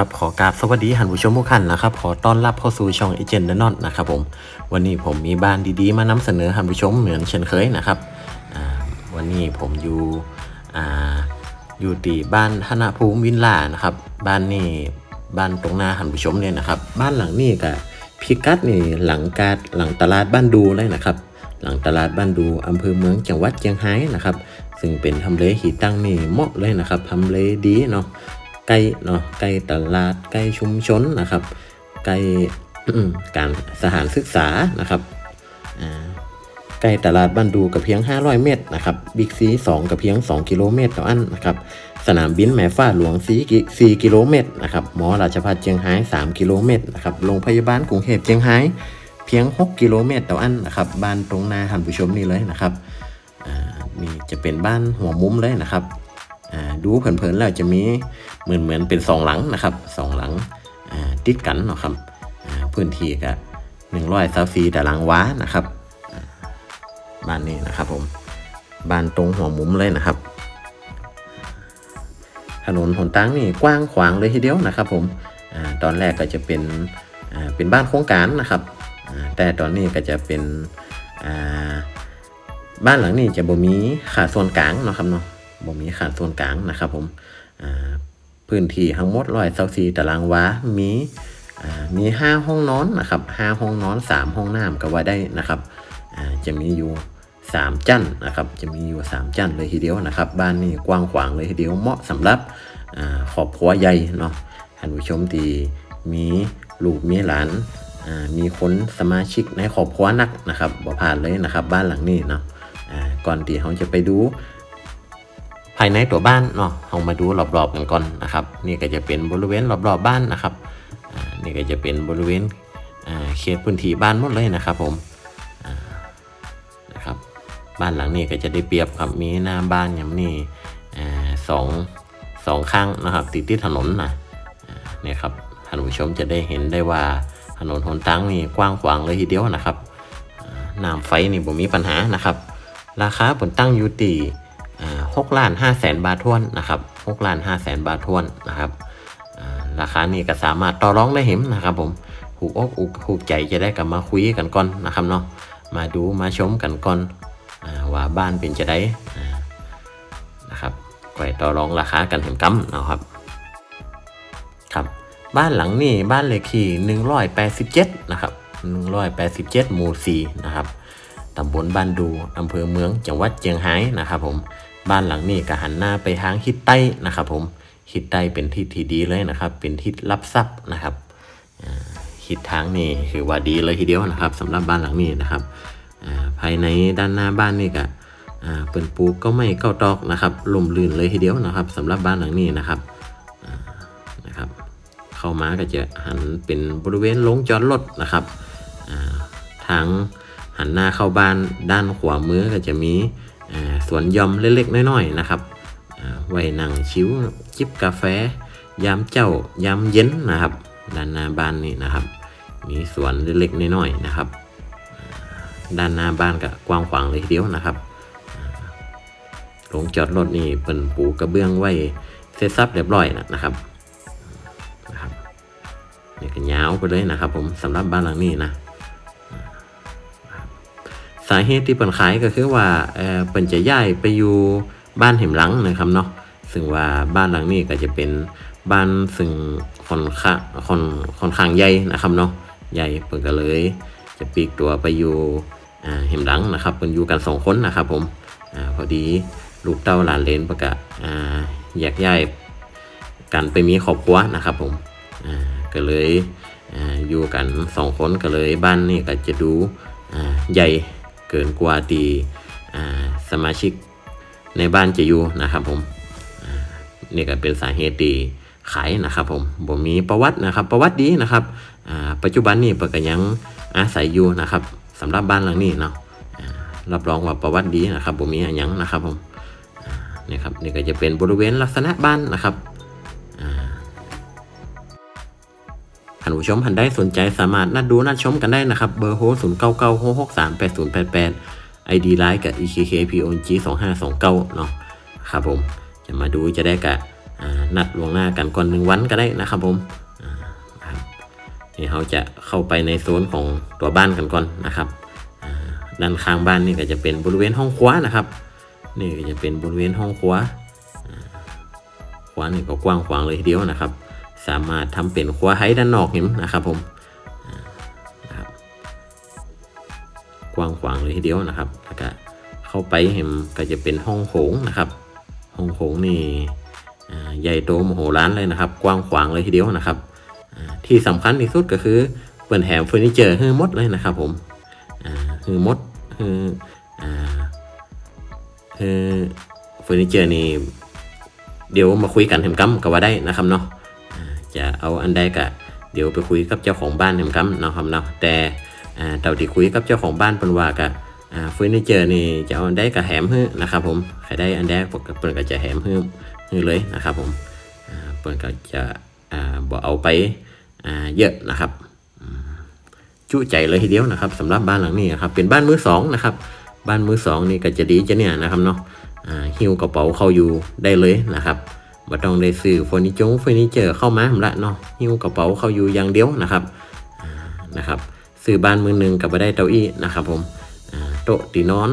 ครับขอกราบสวัสดีท่านผู้ชมทุกท่านนะครับขอต้อนรับเข้าสู่ช่องเอเจนต์นอนนะครับผมวันนี้ผมมีบ้านดีๆ มานำเสนอท่านผู้ชมเหมือนเช่นเคยนะครับวันนี้ผมอยู่ออยู่ที่บ้านธนภูมิวินล่านะครับ บ้านนี่บ้านตรงหน้าท่านผู้ชมเนี่ยนะครับ บ้านหลังนี้ก็พิกัดนี่หลังกาดหลังตลาดบ้านดูเลยนะครับ หลังตลาดบ้านดูอำเภอเมืองจังหวัดเชียงรายนะครับ ซึ่งเป็นทำเลหีตั้งนี่เหมาะเลยนะครับทำเลดีเนาะ ใกล้เนาะใกล้ตลาดใกล้ชุมชนนะครับใกล้การสถานศึกษานะครับใกล้ตลาดบ้านดูกับเพียง 500 เมตรนะครับบิ๊กซี2กับเพียง 2 กิโลเมตรต่ออันนะครับสนามบินแม่ฟ้าหลวง4กิ4กิโลเมตรนะครับหมอราชภัฏเชียงราย 3 กิโลเมตรนะครับโรงพยาบาลกรุงเทพเชียงรายเพียง 6 กิโลเมตรต่ออันนะครับบ้านตรงหน้าท่านผู้ชมนี่เลยนะครับอ่านี่จะเป็นบ้านหัวมุมเลยนะครับ ดูเผินๆแล้วจะมีเหมือนเหมือนเป็นสองหลังนะครับสองหลังติดกันเนะครับพื้นที่ก็หนึ่งร้อยซาฟีแตารางว้านะครับบ้านนี้นะครับผมบ้านตรงหัวมุมเลยนะครับ ถนนหนทางนี่กว้างขวางเลยทีเดียวนะครับ ผมอตอนแรกก็จะเป็นเป็นบ้านโครงการนะครับแต่ตอนนี้ก็จะเป็นบ้านหลังนี้จะบ่มีขาดส่วนกลางเนาะครับเนาะ บ่มีขาดส่วนกลางนะครับผมพื้นที่ทั้งหมดร้อยเซาซีตารางวา มีมีห้าห้องนอนนะครับห้าห้องนอนสามห้องน้ำก็ว่าได้นะครับจะมีอยู่สามจั่นนะครับจะมีอยู่สามจั่นเลยทีเดียวนะครับ บ้านนี่กว้างขวางเลยทีเดียวเหมาะสำหรับครอบครัวใหญ่เนาะท่านผู้ชมที่มีลูกมีหลานมีคนสมาชิกในครอบครัวนักนะครับบ่ผ่านเลยนะครับ บ้านหลังนี้เนาะก่อนที่เราจะไปดู ภายในตัวบ้านเนาะเรามาดูรอบๆกันก่อนนะครับ นี่ก็จะเป็นบริเวณรอบๆบ้านนะครับอ่านี่ก็จะเป็นบริเวณเขตพื้นที่บ้านหมดเลยนะครับผมนะครับบ้านหลังนี้ก็จะได้เปรียบครับมีหน้าบ้านอย่างนี้อ่าสองสองข้างนะครับ ติดที่ถนนนะอ่าเนี่ยครับท่านผู้ชมจะได้เห็นได้ว่าถนนหนทางนี่กว้างขวางเลยทีเดียวนะครับน้ำไฟนี่ผมมีปัญหานะครับ ราคาผลตั้งอยู่ที่ หกล้านห้าแสนบาททวนนะครับหกล้านห้าแสนบาททวนนะครับราคานี่ก็สามารถต่อรองได้เห็นนะครับ ผมถูกอกอุกถูกใจจะได้กลับมาคุยกันก่อนนะครับเนาะมาดูมาชมกันก่อนอว่าบ้านเป็นจะได้นะครับก่อยต่อรองราคากันถึงกำนะครับครับบ้านหลังนี้บ้านเลขที่187นะครับ187หมู่4นะครับตำบลบ้านดูอำเภอเมืองจังหวัดเชียงรายนะครับผม บ้านหลังนี้ก็หันหน้าไปทางทิศใต้นะครับผมทิศใต้เป็นทิศที่ดีเลยนะครับ เป็นทิศรับทรัพย์นะครับทิศทางนี่คือว่าดีเลยทีเดียวนะครับสำหรับบ้านหลังนี้นะครับภายในด้านหน้าบ้านนี่ก็เปิ่นปูกก็ไม่เก้าตอกนะครับลมลื่นเลยทีเดียวนะครับสำหรับบ้านหลังนี้นะครับนะครับ เข้ามาก็จะหันเป็นบริเวณลงจอดรถนะครับทางหันหน้าเข้าบ้านด้านขวามือก็จะมี สวนยอมเล็กๆน้อยๆนะครับไว้นั่งชิวจิบกาแฟ ยามเจ้ายามเย็นนะครับด้านหน้าบ้านนี่นะครับ มีสวนเล็กๆน้อยๆนะครับด้านหน้าบ้านก็กว้างขวางเลยทีเดียวนะครับโรงจอดรถนี่เปิ่นปูกระเบื้องไว้เสร็จสับเรียบร้อยนะนะครับนะครับนี่ก็ยาวไปเลยนะครับ ผมสำหรับบ้านหลังนี้นะ สาเหตุที่เปิ่นขายก็คือว่าเออเปิ่นจะย้ายไปอยู่บ้านเห็มหลังนะครับเนาะซึ่งว่าบ้านหลังนี้ก็จะเป็นบ้านซึ่งค่อนข้างค่อนค่อนข้างใหญ่นะครับเนาะใหญ่เปิ่นก็เลย จะปีกตัวไปอยู่เห็มหลังนะครับเปิ่นอยู่กันสองคนนะครับผมอพอดีลูกเต้าหลานเลนประกาศอ่ากย้ายกันไปมีครอบครัวนะครับผมก็เลยออยู่กันสองคนก็เลยบ้านนี่ก็จะดูใหญ่ เกินกว่าตีอ่สมาชิกในบ้านจะอยู่นะครับผมนี่ก็เป็นสาเหตุที่ขายนะครับผมผมมีประวัตินะครับประวัติดีนะครับปัจจุบันนี่เปิดก็ยังอาศัยอยู่นะครับสำหรับบ้านหลังนี้เนาะรับรองว่าประวัติดีนะครับผมมีอยังนะครับผมนี่ครับนี่ก็จะเป็นบริเวณลักษณะบ้านนะครับ ท่านผู้ชมท่านใดสนใจสามารถนัดดูนัดชมกันได้นะครับ เบอร์โฮ0 9 9 6 6 3 8 0 8 8 ID ไลน์กับ EKKPONG 2 5 2 9เนาะครับผมจะมาดูจะได้กะอ่านัดล่วงหน้ากันก่อนหนึ่งวันก็ได้นะครับผมนี่เขาจะเข้าไปในโซนของตัวบ้านกันก่อนนะครับด้านข้างบ้านนี่ก็จะเป็นบริเวณห้องครัวนะครับ นี่ก็จะเป็นบริเวณห้องครัวาครัวนี่ก็กว้างขวางเลยทีเดียวนะครับ สามารถทำเป็นครัวไฮด้านนอกเห็นนะครับผมนะครับกว้างขวางเลยทีเดียวนะครับแล้วก็เข้าไปเห็นก็จะเป็นห้องโถงนะครับ ห้องโถงนี่ใหญ่โตมโหฬารเลยนะครับ กว้างขวางเลยทีเดียวนะครับ ที่สำคัญที่สุดก็คือเปิดแถมเฟอร์นิเจอร์ให้หมดเลยนะครับผมอ่าคือมดคือฮือเฟอร์นิเจอร์นี่เดี๋ยวมาคุยกันเห็มกัมก็ว่าได้นะครับเนาะ จะเอาอันใดก็เดี๋ยวไปคุยกับเจ้าของบ้านเห็มกัมเนาะครับเนาะแต่อ่าเต่าที่คุยกับเจ้าของบ้านเป็นว่าก็อ่าเฟอร์นิเจอร์นี่จะเอาอันใดก็แถมให้นะครับผมใครได้อันใดเปิดก็จะแถมให้ให้เลยนะครับผมอ่าเปิดก็จะอ่าบ่เอาไปอ่าเยอะนะครับจุใจเลยทีเดียวนะครับสำหรับบ้านหลังนี้นะครับเป็นบ้านมือสองนะครับบ้านมือสองนี่ก็จะดีจะเนี่ยนะครับเนาะหิ้วกระเป๋าเข้าอยู่ได้เลยนะครับ ไม่ต้องได้ซื้อเฟอร์นิเจอร์เฟอร์นิเจอร์เข้ามาหมดละเนาะหิ้วกระเป๋าเข้าอยู่อย่างเดียวนะครับนะครับซื้อบ้านมือหนึ่งกับไปได้เต้าอี้นะครับ ผมโต๊ะตีนอน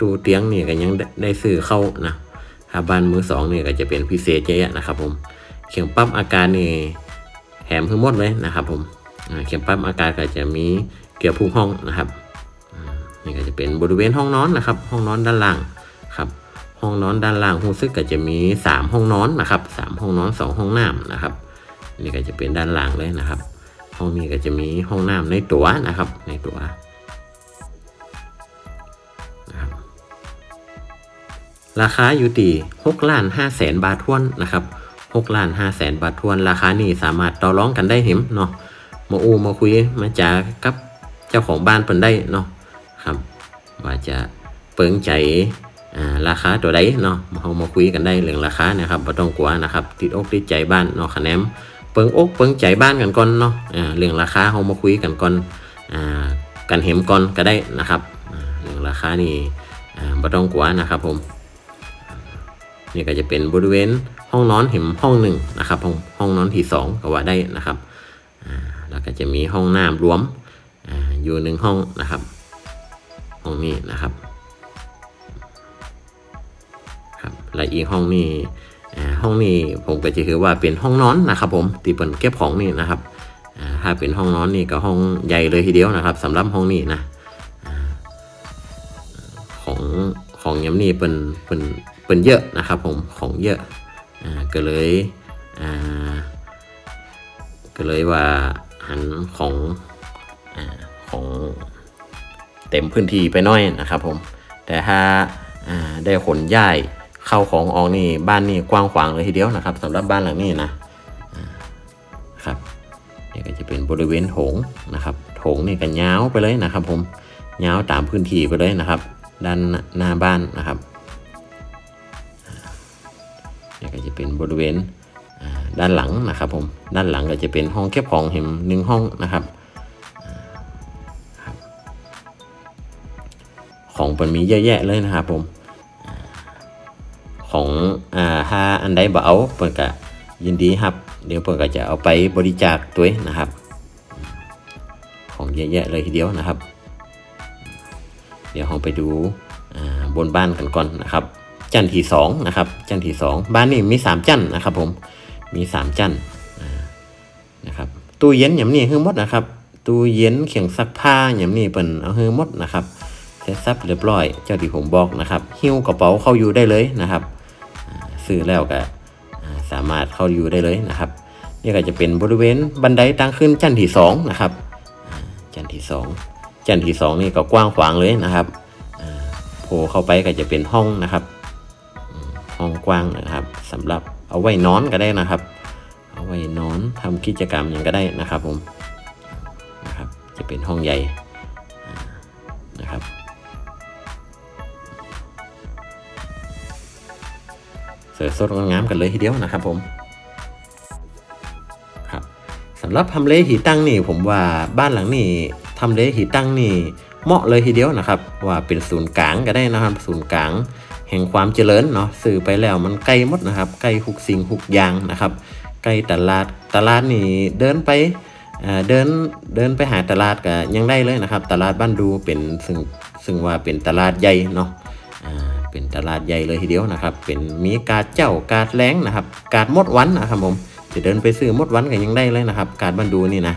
ตู้เตียงนี่ก็ยังได้ซื้อเข้านะถ้าบ้านมือสองนี่ก็จะเป็นพิเศษเยอะๆนะครับ ผมเขียงปั๊บอาการนี่แถมเพิ่มหมดเลยนะครับ ผมเข็มปั๊มอากาศก็จะมีเกี่ยวพุงห้องนะครับนี่ก็จะเป็นบริเวณห้องนอนนะครับ ห้องนอนด้านล่างครับ ห้องนอนด้านล่างหูซึกก็จะมี 3 ห้องนอนนะครับ 3 ห้องนอน 2 ห้องน้ำนะครับ นี่ก็จะเป็นด้านล่างเลยนะครับ ห้องนี้ก็จะมีห้องน้ำในตัวนะครับ ในตัวนะครับราคาอยู่ที่6ล้าน5แสนบาททวนนะครับ6ล้าน5แสนบาททวน ราคานี้สามารถต่อรองกันได้เห็มเนาะมาอูมาคุยมาจากับเจ้าของบ้านเพิ่นได้เนาะครับว่าจะเปิงใจ อ่าราคาตัวใดเนาะเฮามาคุยกันได้เรื่องราคานะครับบ่ต้องกลัวนะครับติดอกติดใจบ้านเนาะคะแนนเปิงอกเปิงใจบ้านกันก่อนเนาะอ่าเรื่องราคาเฮามาคุยกันก่อนอ่ากันเห็มก่อนก็ได้นะครับเรื่องราคานี่อ่าบ่ต้องกลัวนะครับผมนี่ก็จะเป็นบริเวณห้องนอนเห็มห้องหนึ่งนะครับห้องห้องนอนที่สองก็ว่าได้นะครับแล้วก็จะมีห้องน้ำรวมอาอยู่หนึ่งห้องนะครับห้องนี้นะครับ และอีกห้องนี้อ่ห้องนี้ผมก็จะคือว่าเป็นห้องนอนนะครับผมที่เป็นเก็บของนี่นะครับถ้าเป็นห้องนอนนี่ก็ห้องใหญ่เลยทีเดียวนะครับสำหรับห้องนี้นะของของยำนี่เป็นเป็นเป็นเยอะนะครับผมของเยอะอ่าก็เลยอ่าก็เลยว่าหันของอาของเต็มพื้นที่ไปน้อยนะครับผมแต่ถ้าได้ขนย้าย เข้าของออกนี่บ้านนี่กว้างขวางเลยทีเดียวนะครับสำหรับบ้านหลังนี้นะครับนี่ก็จะเป็นบริเวณโถงนะครับโถงนี่ก็ยาวไปเลยนะครับ ผมยาวตามพื้นที่ไปเลยนะครับ ด้านหน้าบ้านนะครับนี่ก็จะเป็นบริเวณด้านหลังนะครับผมด้านหลังก็จะเป็นห้องเก็บของเห็นหนึ่งห้องนะครับของมันมีเยอะแยะเลยนะครับผม ของอ่าถ้าอันใดบ่เอาเปิดก็ยินดีครับ เดี๋ยวเปิดก็จะเอาไปบริจาคตัวนะครับ ของเยอะแยะเลยทีเดียวนะครับ เดี๋ยวเราไปดูอ่าบนบ้านกันก่อนนะครับ จันที่สองนะครับ จันที่สองบ้านนี้มีสามจันนะครับ ผมมีสามจันทร์อ่านะครับตู้เย็นอย่างนี้คือหมดนะครับตู้เย็นเขียงซักผ้าอย่างนี้เป็นเอาคือหมดนะครับเสร็จสับเรียบร้อย เจ้าที่ผมบอกนะครับ หิ้วกระเป๋าเข้าอยู่ได้เลยนะครับ ซื้อแล้วก็สามารถเข้าอยู่ได้เลยนะครับนี่ก็จะเป็นบริเวณบันไดตั้งขึ้นจันที่สองนะครับอ่าจันที่สองจันที่สองนี่ก็กว้างขวางเลยนะครับโผล่เข้าไปก็จะเป็นห้องนะครับ ห้องกว้างนะครับสำหรับเอาไว้นอนก็ได้นะครับ เอาไว้นอนทำกิจกรรมอย่างก็ได้นะครับผมนะครับจะเป็นห้องใหญ่ สวยสดงดงามกันเลยทีเดียวนะครับผมครับสำหรับทำเลหีตั้งนี่ผมว่าบ้านหลังนี้ทำเลหีตั้งนี่เหมาะเลยทีเดียวนะครับ ว่าเป็นศูนย์กลางก็ได้นะครับศูนย์กลาง แห่งความเจริญเนาะสื่อไปแล้วมันใกล้หมดนะครับใกล้หุกสิ่งหุกอย่างนะครับใกล้ตลาดตลาดนี่เดินไปเดินเดินไปหาตลาดก็ยังได้เลยนะครับ ตลาดบ้านดูเป็นซึ่งซึ่งว่าเป็นตลาดใหญ่เนาะ เป็นตลาดใหญ่เลยทีเดียวนะครับ เป็นมีการเจ้าการแรงนะครับ การมดวันนะครับผมจะเดินไปซื้อมดวันก็ยังได้เลยนะครับ การบ้านดูนี่นะ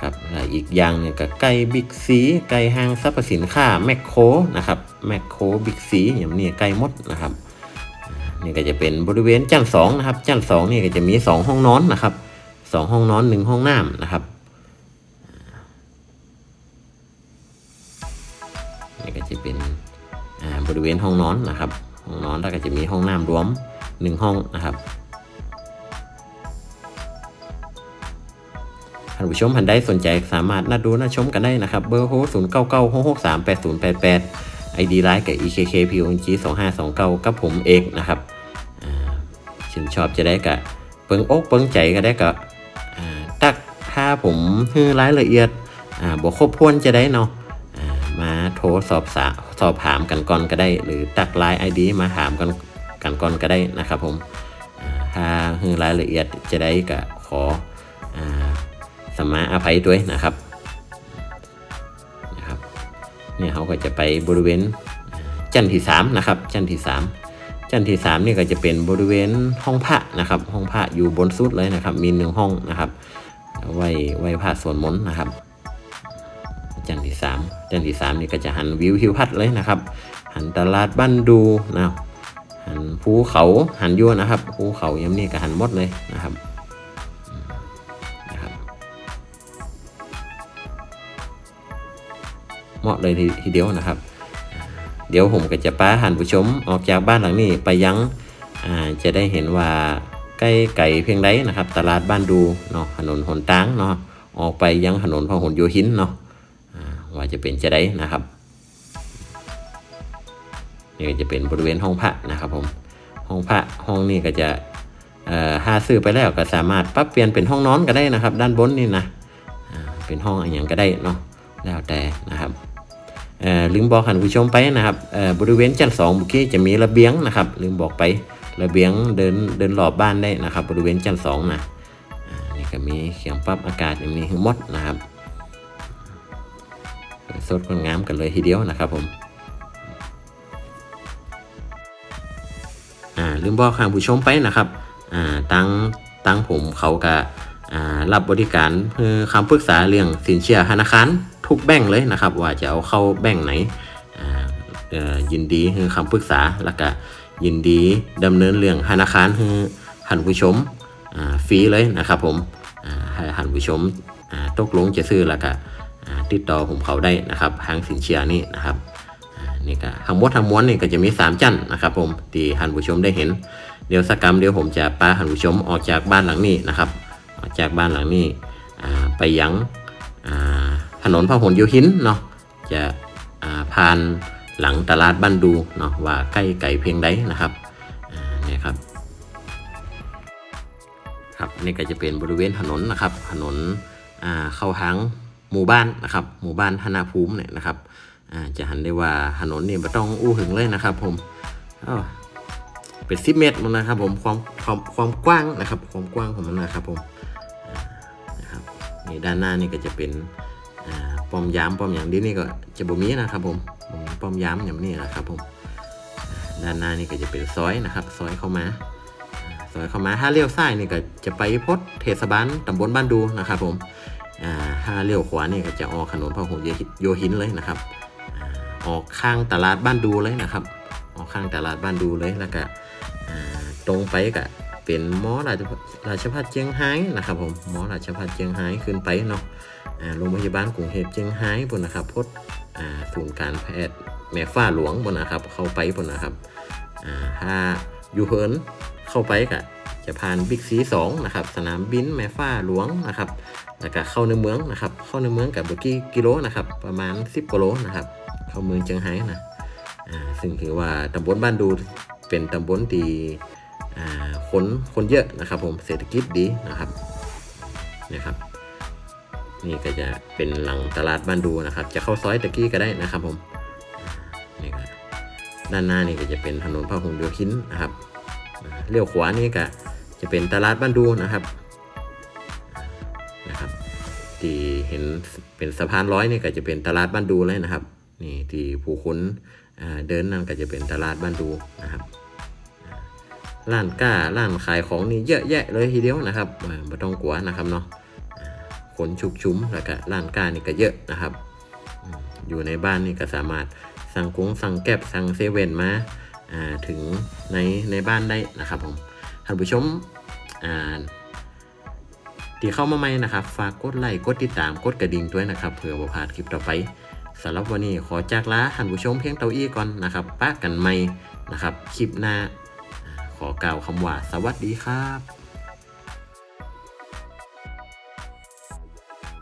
ครับและอีกอย่างนึงก็ไก่บิ๊กซีไก่ห้างสรรพสินค้าแมคโครนะครับแมคโครบิ๊กซีอย่างนี้ไก่มดนะครับนี่ก็จะเป็นบริเวณชั้นสองนะครับชั้นสองนี่ก็จะมีสองห้องนอนนะครับสองห้องนอนหนึ่งห้องน้ำนะครับ บริเวณห้องนอนนะครับ ห้องนอนแล้วก็จะมีห้องน้ำรวมหนึ่งห้องนะครับท่านผู้ชมท่านใดสนใจสามารถนัดดูนัดชมกันได้นะครับ เบอร์โฮศูนย์เก้าเก้าหกหกสามแปดศูนย์แปดแปดไอดีไลน์กับ EKK p o n g สองห้าสองเก้ากับผมเอกนะครับชื่นชอบจะได้กับเปิงอกเปิงใจก็ได้กับตักถ้าผมคือรายละเอียดอ่าบวครบถ้วนจะได้เนาะ มาโทรสอบสาสอบถามกันก่อนก็ได้ หรือตักไลน์ไอดีมาถามกันกันก่อนก็ได้นะครับผมถ้าคือรายละเอียดจะได้กับขอสมมาอภัยด้วยนะครับนะครับเนี่ยเขาก็จะไปบริเวณจันที่สามนะครับจันที่สามจันที่สามนี่ก็จะเป็นบริเวณห้องพระนะครับ ห้องพระอยู่บนสุดเลยนะครับ มีหนึ่งห้องนะครับ ไว้ไว้พระสวดมนต์นะครับ สามจันทร์ที่สามนี่ก็จะหันวิวทิวทัศน์เลยนะครับ หันตลาดบ้านดูนะหันภูเขาหันยั่วนะครับภูเขายำนี่ก็หันหมดเลยนะครับนะครับเหมาะเลยทีทีเดียวนะครับ เดี๋ยวผมก็จะป้าหันผู้ชมออกจากบ้านหลังนี้ไปยังจะได้เห็นว่าใกล้ไก่เพียงใดนะครับ ตลาดบ้านดูเนาะถนนหนตางเนาะออกไปยังถนนพหลโยธินเนาะ ว่าจะเป็นจะได้นะครับนี่จะเป็นบริเวณห้องพระนะครับผมห้องพระห้องนี้ก็จะหาซื้อไปแล้วก็สามารถปรับเปลี่ยนเป็นห้องนอนก็ได้นะครับ ด้านบนนี่นะเป็นห้องอะไรอย่างก็ได้เนาะแล้วแต่นะครับลืมบอกท่านผู้ชมไปนะครับบริเวณชั้นสองเมื่อกี้จะมีระเบียงนะครับ ลืมบอกไประเบียงเดินเดินรอบบ้านได้นะครับ บริเวณชั้นสองนะอ่านี่ก็มีเขียงปรับอากาศอย่างนี้ทั้งหมดนะครับ สดคนงามกันเลยทีเดียวนะครับผมลืมบอกทานผู้ชมไปนะครับตั้งตั้งผมเขากะรับบริการเพื่อคำปรึกษาเรื่องสินเชื่อธนาคารทุกแบงก์เลยนะครับ ว่าจะเอาเข้าแบงก์ไหนยินดีให้คำปรึกษาแล้วก็ยินดีดำเนินเรื่องธนาคารให้หันผู้ชมฟรีเลยนะครับผมให้หันผู้ชมตกลงจะซื้อแล้วก็ ติดต่อผมเขาได้นะครับทางสินเชื่อนี่นะครับนี่ก็ทั้งหมดทั้งมวลนี่ก็จะมี 3 จันนะครับผมที่หันผู้ชมได้เห็น เดี๋ยวสักกรรมเดี๋ยวผมจะพาหันผู้ชมออกจากบ้านหลังนี้นะครับ ออกจากบ้านหลังนี้ไปยังถนนพหลโยธินเนาะจะผ่านหลังตลาดบ้านดูเนาะว่าใกล้ไก่เพียงใดนะครับนี่ครับครับนี่ก็จะเป็นบริเวณถนนนะครับ ถนนเข้าทาง หมู่บ้านนะครับหมู่บ้านธนาภูมิเนี่ยนะครับจะหันได้ว่าถนนนี่ไม่ต้องอู้หึงเลยนะครับ ผมเป็นสิเมตรมันนะครับ ผมความความความกว้างนะครับ ความกว้างของมันนะครับ ผมนะครับนี่ด้านหน้านี่ก็จะเป็นป้อมยามป้อมอย่างดีนี่ก็จะบ่มีนะครับ ผมป้อมยามอย่างนี้นะครับ ผมด้านหน้านี่ก็จะเป็นซอยนะครับ ซอยเข้ามาซอยเข้ามาถ้าเลี้ยวซ้ายนี่ก็จะไปพดเทศบาลตำบลบ้านดูนะครับ ผม ถ้าเลี้ยวขวานี่ก็จะออกถนนพหลโยธินเลยนะครับออกข้างตลาดบ้านดูเลยนะครับ ออกข้างตลาดบ้านดูเลยแล้วก็ตรงไปก็เป็นมอราชพัฒราชพัฒเจียงไฮ้นะครับผมมอราชพัฒเจียงไฮ้ขึ้นไปเนาะโรงพยาบาลกรุงเทพเจียงไฮ้บนนะครับพดอ่าศูนย์การแพทย์แม่ฟ้าหลวงบนนะครับ เข้าไปบนนะครับถ้าอยู่เฮินเข้าไปก็ จะผ่านบิ๊กซีสองนะครับสนามบินแม่ฟ้าหลวงนะครับแล้วก็เข้าในเมืองนะครับเข้าในเมืองกับเบอร์กี้กิโลนะครับประมาณ 10กิโลนะครับเข้าเมืองเจียงไฮ้นะซึ่งถือว่าตำบลบ้านดูเป็นตำบลที่คนคนเยอะนะครับผมเศรษฐกิจดีนะครับนี่ครับ นี่ก็จะเป็นหลังตลาดบ้านดูนะครับ จะเข้าซอยตะกี้ก็ได้นะครับผมนี่ครับด้านหน้านี่ก็จะเป็นถนนพหลโยธินนะครับเลี้ยวขวานี่ก็ จะเป็นตลาดบ้านดูนะครับนะครับที่เห็นเป็นสะพานร้อยนี่ก็จะเป็นตลาดบ้านดูเลยนะครับนี่ที่ผู้คนเดินนั่นก็จะเป็นตลาดบ้านดูนะครับอ่าร้านก้าร้านขายของนี่เยอะแยะเลยทีเดียวนะครับอ่าไม่ต้องกลัวนะครับเนาะคนชุกชุมแล้วก็ร้านก้านี่ก็เยอะนะครับ อยู่ในบ้านนี่ก็สามารถสั่งกุ้งสั่งแก็บสั่งเซเว่นมาถึงในในบ้านได้นะครับผม ท่านผู้ชมอ่าที่เข้ามาใหม่นะครับ ฝากกดไลค์กดติดตามกดกระดิ่งด้วยนะครับเผื่อบ่พลาดคลิปต่อไปสำหรับวันนี้ขอจากลาท่านผู้ชมเพียงเต่าอี้ก่อนนะครับป้ากันใหม่นะครับ คลิปหน้าอ่าขอกล่าวคำว่าสวัสดีครับ